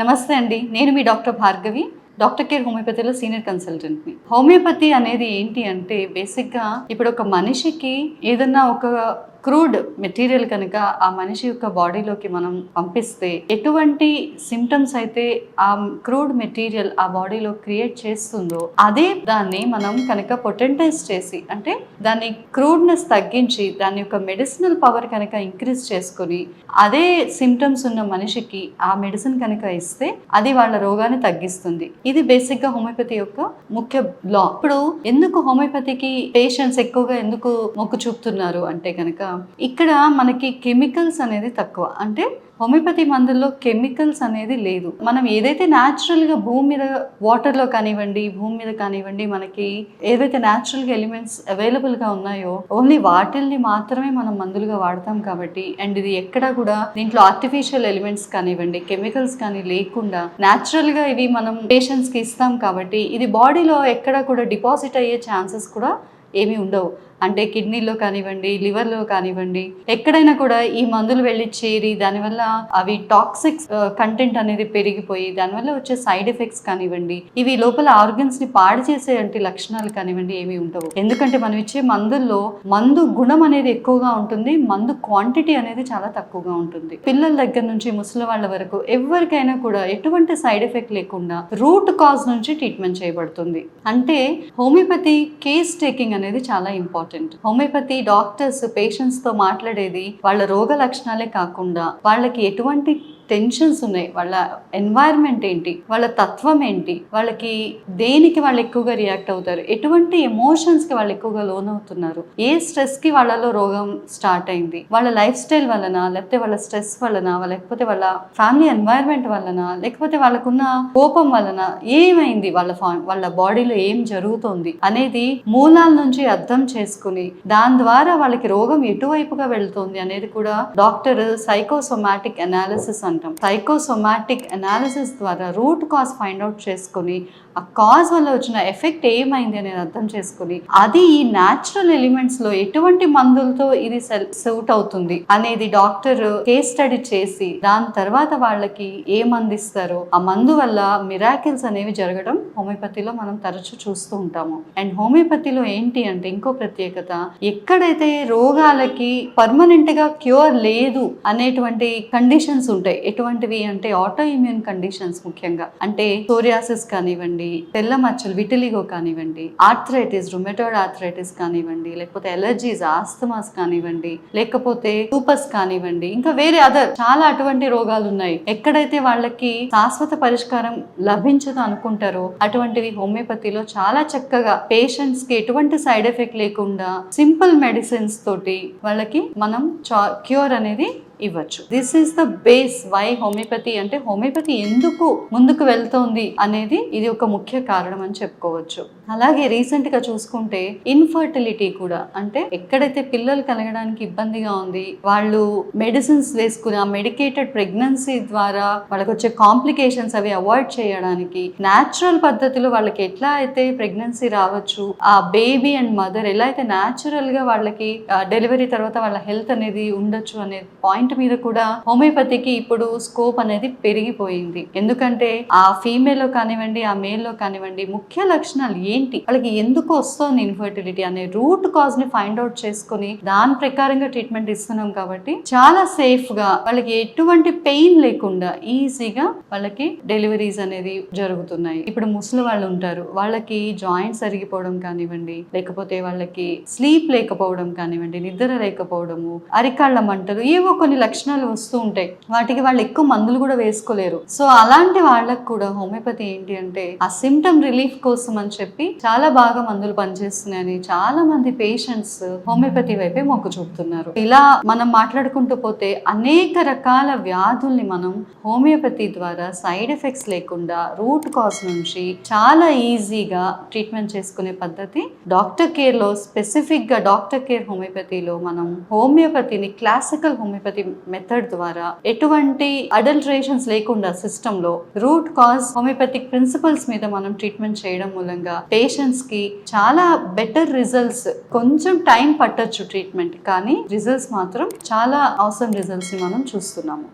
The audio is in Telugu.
నమస్తే అండి. నేను మీ డాక్టర్ భార్గవి డాక్టర్ కేర్ హోమియోపతిలో సీనియర్ కన్సల్టెంట్ని. హోమియోపతి అనేది ఏంటి అంటే బేసిక్గా ఇప్పుడు ఒక మనిషికి ఏదన్నా ఒక క్రూడ్ మెటీరియల్ కనుక ఆ మనిషి యొక్క బాడీలోకి మనం పంపిస్తే ఎటువంటి సిమ్టమ్స్ అయితే ఆ క్రూడ్ మెటీరియల్ ఆ బాడీలో క్రియేట్ చేస్తుందో అదే దాన్ని మనం కనుక పొటెంటైజ్ చేసి అంటే దాన్ని క్రూడ్నెస్ తగ్గించి దాని యొక్క మెడిసినల్ పవర్ కనుక ఇంక్రీజ్ చేసుకొని అదే సిమ్టమ్స్ ఉన్న మనిషికి ఆ మెడిసిన్ కనుక ఇస్తే అది వాళ్ళ రోగాన్ని తగ్గిస్తుంది. ఇది బేసిక్గా హోమియోపతి యొక్క ముఖ్య లా ఇప్పుడు ఎందుకు హోమియోపతికి పేషెంట్స్ ఎక్కువగా ఎందుకు మొక్కు చూపుతున్నారు అంటే కనుక ఇక్కడ మనకి కెమికల్స్ అనేది తక్కువ. అంటే హోమియోపతి మందుల్లో కెమికల్స్ అనేది లేదు. మనం ఏదైతే న్యాచురల్గా భూమి మీద వాటర్లో కానివ్వండి భూమి మీద కానివ్వండి మనకి ఏదైతే న్యాచురల్గా ఎలిమెంట్స్ అవైలబుల్గా ఉన్నాయో ఓన్లీ వాటిల్ని మాత్రమే మనం మందులుగా వాడతాం కాబట్టి అండ్ ఇది ఎక్కడా కూడా దీంట్లో ఆర్టిఫిషియల్ ఎలిమెంట్స్ కానివ్వండి కెమికల్స్ కానీ లేకుండా న్యాచురల్గా ఇవి మనం పేషెంట్స్కి ఇస్తాం కాబట్టి ఇది బాడీలో ఎక్కడా కూడా డిపాజిట్ అయ్యే ఛాన్సెస్ కూడా ఏమీ ఉండవు. అంటే కిడ్నీలో కానివ్వండి లివర్లో కానివ్వండి ఎక్కడైనా కూడా ఈ మందులు వెళ్ళి చేరి దానివల్ల అవి టాక్సిక్ కంటెంట్ అనేది పెరిగిపోయి దానివల్ల వచ్చే సైడ్ ఎఫెక్ట్స్ కానివ్వండి ఇవి లోపల ఆర్గన్స్ని పాడు చేసే లక్షణాలు కానివ్వండి ఏమి ఉండవు. ఎందుకంటే మనం ఇచ్చే మందుల్లో మందు గుణం అనేది ఎక్కువగా ఉంటుంది మందు క్వాంటిటీ అనేది చాలా తక్కువగా ఉంటుంది. పిల్లల దగ్గర నుంచి ముసలి వాళ్ళ వరకు ఎవరికైనా కూడా ఎటువంటి సైడ్ ఎఫెక్ట్ లేకుండా రూట్ కాజ్ నుంచి ట్రీట్మెంట్ చేయబడుతుంది. అంటే హోమియోపతి కేస్ టేకింగ్ అనేది చాలా ఇంపార్టెంట్. హోమియోపతి డాక్టర్స్ పేషెంట్స్తో మాట్లాడేది వాళ్ళ రోగ లక్షణాలే కాకుండా వాళ్ళకి ఎటువంటి టెన్షన్స్ ఉన్నాయి. వాళ్ళ ఎన్వైర్న్మెంట్ ఏంటి? వాళ్ళ తత్వం ఏంటి? వాళ్ళకి దేనికి వాళ్ళు ఎక్కువగా రియాక్ట్ అవుతారు? ఎటువంటి ఎమోషన్స్కి వాళ్ళు ఎక్కువగా లోన్ అవుతున్నారు ఏ స్ట్రెస్కి వాళ్ళలో రోగం స్టార్ట్ అయింది? వాళ్ళ లైఫ్ స్టైల్ వలన లేకపోతే వాళ్ళ స్ట్రెస్ వలన లేకపోతే వాళ్ళ ఫ్యామిలీ ఎన్వైర్న్మెంట్ వలన లేకపోతే వాళ్ళకున్న కోపం వలన ఏమైంది? వాళ్ళ వాళ్ళ బాడీలో ఏం జరుగుతోంది? అనేది మూలాల నుంచి అర్థం చేసుకుని దాని ద్వారా వాళ్ళకి రోగం ఎటువైపుగా వెళుతుంది అనేది కూడా డాక్టర్ సైకోసోమాటిక్ అనాలిసిస్ అంటాం సైకోసోమాటిక్ అనాలిసిస్ ద్వారా రూట్ కాజ్ ఫైండ్ అవుట్ చేసుకొని ఆ కాజ్ వల్ల వచ్చిన ఎఫెక్ట్ ఏమైంది అనేది అర్థం చేసుకుని అది ఈ న్యాచురల్ ఎలిమెంట్స్లో ఎటువంటి మందులతో ఇది సూట్ అవుతుంది అనేది డాక్టర్ కేస్ స్టడీ చేసి దాని తర్వాత వాళ్ళకి ఏ మందు ఇస్తారో ఆ మందు వల్ల మిరాకిల్స్ అనేవి జరగడం హోమియోపతిలో మనం తరచూ చూస్తూ ఉంటాము. అండ్ హోమియోపతిలో ఏంటి అంటే ఇంకో ప్రత్యేకత ఎక్కడైతే రోగాలకి పర్మనెంట్గా క్యూర్ లేదు అనేటువంటి కండిషన్స్ ఉంటాయి. ఎటువంటివి అంటే ఆటో ఇమ్యూన్ కండిషన్స్ ముఖ్యంగా. అంటే సోరియాసిస్ కానివ్వండి తెల్ల మచ్చలు విటిలిగో కానివ్వండి ఆర్థరైటిస్ రుమెటోడ్ ఆర్థరైటిస్ కానివ్వండి లేకపోతే ఎలర్జీస్ ఆస్తమాస్ కానివ్వండి లేకపోతే సూపర్స్ కానివ్వండి ఇంకా వేరే అదర్ చాలా అటువంటి రోగాలు ఉన్నాయి ఎక్కడైతే వాళ్ళకి శాశ్వత పరిష్కారం లభించదు అనుకుంటారో అటువంటివి హోమియోపతిలో చాలా చక్కగా పేషెంట్స్కి ఎటువంటి సైడ్ ఎఫెక్ట్ లేకుండా సింపుల్ మెడిసిన్స్ తోటి వాళ్ళకి మనం క్యూర్ అనేది ఇవ్వచ్చు. This is the base why homeopathy అంటే హోమియోపతి ఎందుకు ముందుకు వెళ్తోంది అనేది ఇది ఒక ముఖ్య కారణం అని చెప్పుకోవచ్చు. అలాగే రీసెంట్గా చూసుకుంటే ఇన్ఫర్టిలిటీ కూడా. అంటే ఎక్కడైతే పిల్లలు కలగడానికి ఇబ్బందిగా ఉంది వాళ్ళు మెడిసిన్స్ వేసుకుని ఆ మెడికేటెడ్ ప్రెగ్నెన్సీ ద్వారా వాళ్ళకి వచ్చే కాంప్లికేషన్స్ అవి అవాయిడ్ చేయడానికి న్యాచురల్ పద్ధతిలో వాళ్ళకి ఎట్లా అయితే ప్రెగ్నెన్సీ రావచ్చు ఆ బేబీ అండ్ మదర్ ఎలా అయితే న్యాచురల్గా వాళ్ళకి డెలివరీ తర్వాత వాళ్ళ హెల్త్ అనేది ఉండొచ్చు అనే పాయింట్ మీద కూడా హోమియోపతికి ఇప్పుడు స్కోప్ అనేది పెరిగిపోయింది. ఎందుకంటే ఆ ఫీమేల్లో కానివ్వండి ఆ మేల్లో కానివ్వండి ముఖ్య లక్షణాలు ఏంటి? వాళ్ళకి ఎందుకు వస్తుంది ఇన్ఫర్టిలిటీ అనే రూట్ కాజ్ని ఫైండ్ అవుట్ చేసుకుని దాని ప్రకారంగా ట్రీట్మెంట్ ఇస్తున్నాం కాబట్టి చాలా సేఫ్గా వాళ్ళకి ఎటువంటి పెయిన్ లేకుండా ఈజీగా వాళ్ళకి డెలివరీస్ అనేది జరుగుతున్నాయి. ఇప్పుడు ముసలి వాళ్ళు ఉంటారు వాళ్ళకి జాయింట్స్ అరిగిపోవడం కానివ్వండి లేకపోతే వాళ్ళకి స్లీప్ లేకపోవడం కానివ్వండి నిద్ర లేకపోవడము అరికాళ్ళ మంటలు ఏవో కొన్ని లక్షణాలు వస్తూ ఉంటాయి. వాటికి వాళ్ళు ఎక్కువ మందులు కూడా వేసుకోలేరు. సో అలాంటి వాళ్ళకు కూడా హోమియోపతి ఏంటి అంటే ఆ సిమ్టమ్ రిలీఫ్ కోసం అని చెప్పి చాలా బాగా మందులు పనిచేస్తున్నాయని చాలా మంది పేషెంట్స్ హోమియోపతి వైపే మొగ్గు చూపుతున్నారు. ఇలా మనం మాట్లాడుకుంటూ పోతే అనేక రకాల వ్యాధుల్ని మనం హోమియోపతి ద్వారా సైడ్ ఎఫెక్ట్స్ లేకుండా రూట్ కాజ్ నుంచి చాలా ఈజీగా ట్రీట్మెంట్ చేసుకునే పద్ధతి డాక్టర్ కేర్లో స్పెసిఫిక్గా డాక్టర్ కేర్ హోమియోపతిలో మనం హోమియోపతిని క్లాసికల్ హోమియోపతి మెథడ్ ద్వారా ఎటువంటి అడల్టరేషన్స్ లేకుండా సిస్టమ్లో రూట్ కాజ్ హోమియోపతిక్ ప్రిన్సిపల్స్ మీద మనం ట్రీట్మెంట్ చేయడం మూలంగా పేషెంట్స్కి చాలా బెటర్ రిజల్ట్స్ కొంచెం టైం పట్టొచ్చు ట్రీట్మెంట్ కానీ రిజల్ట్స్ మాత్రం చాలా అవసరం రిజల్ట్స్ని మనం చూస్తున్నాము.